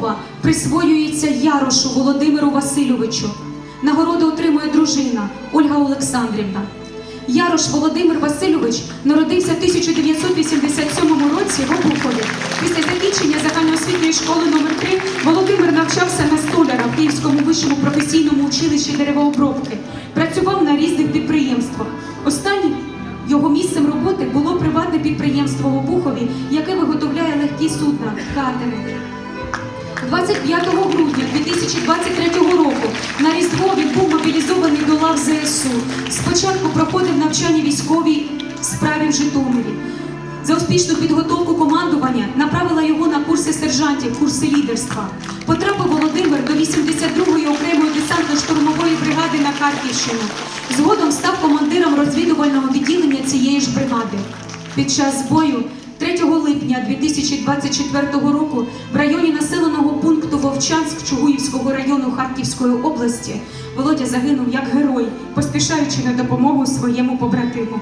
Львова присвоюється Ярошу Володимиру Васильовичу. Нагороду отримує дружина Ольга Олександрівна. Ярош Володимир Васильович народився в 1987 році в Обухові. Після закінчення загальноосвітньої школи номер 3 Володимир навчався на столяра в Київському вищому професійному училищі деревообробки. Працював на різних підприємствах. Останнім його місцем роботи було приватне підприємство в Обухові, яке виготовляє легкі судна катери. 25 грудня 2023 року на Різдво він був мобілізований до лав ЗСУ. Спочатку проходив навчання військовій справі в Житомирі. За успішну підготовку командування направила його на курси сержантів, курси лідерства. Потрапив Володимир до 82-ї окремої десантно-штурмової бригади на Харківщину. Згодом став командиром розвідувального відділення цієї ж бригади. Під час бою 3 липня 2024 року Чугуївського району Харківської області Володя загинув як герой, поспішаючи на допомогу своєму побратиму.